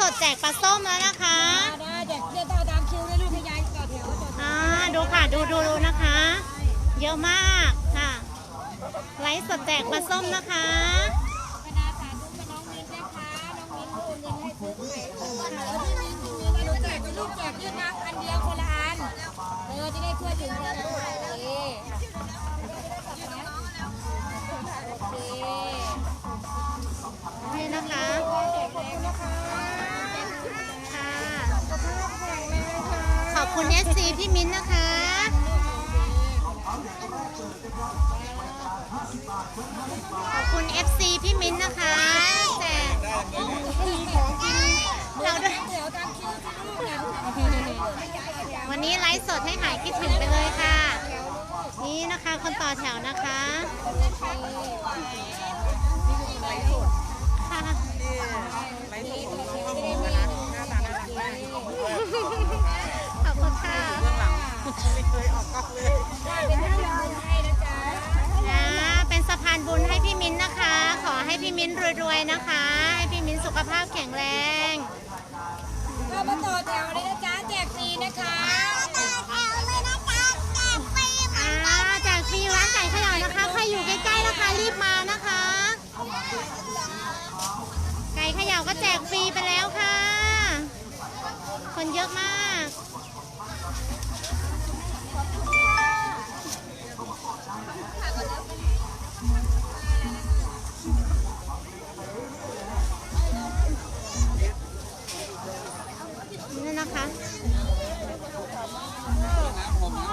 สดแจกปลาส้มแล้วนะคะได้เด็กเดินต่อตามคิวเลยลูกให้ยายต่อแถวต่อแถวอ่าดูค่ะดูดูดูนะคะ เยอะมากค่ะไลฟ์สดแจกปลาส้มนะคะคณะสาธุกับน้องมิ้นนะคะน้องมิ้นโอนเงินให้ซื้อไข่แล้วพี่มิ้นพี่มิ้นเราแจกเป็นลูกแจกยืดนะอันเดียวคนละอันเออจะได้ทั่วถึงกันโอเขอบคุณ FC พี่มิ้นนะคะ ขอบคุณ FC พี่มิ้นนะคะแจกเราด้วยแถวตามคิวที่ลูกเนี่ยวันนี้ไลฟ์สดให้หายคิดถึงไปเลยค่ะ นี่นะคะคนต่อแถวนะคะ เป็นท่านรองให้นะจ๊ะนะเป็นสะพานบุญให้พี่มิ้นท์นะคะ ขอให้พี่มิ้นท์รวยๆนะคะ ให้พี่มิ้นท์สุขภาพแข็งแรงก็มาต่อแถวเลยนะจ๊ะแจกฟรีนะคะอ่าจากฟรีร้านไก่เขย่านะคะใครอยู่ใกล้ๆนะคะรีบมานะคะ ไก่เขย่าก็แจกฟรีไปแล้ว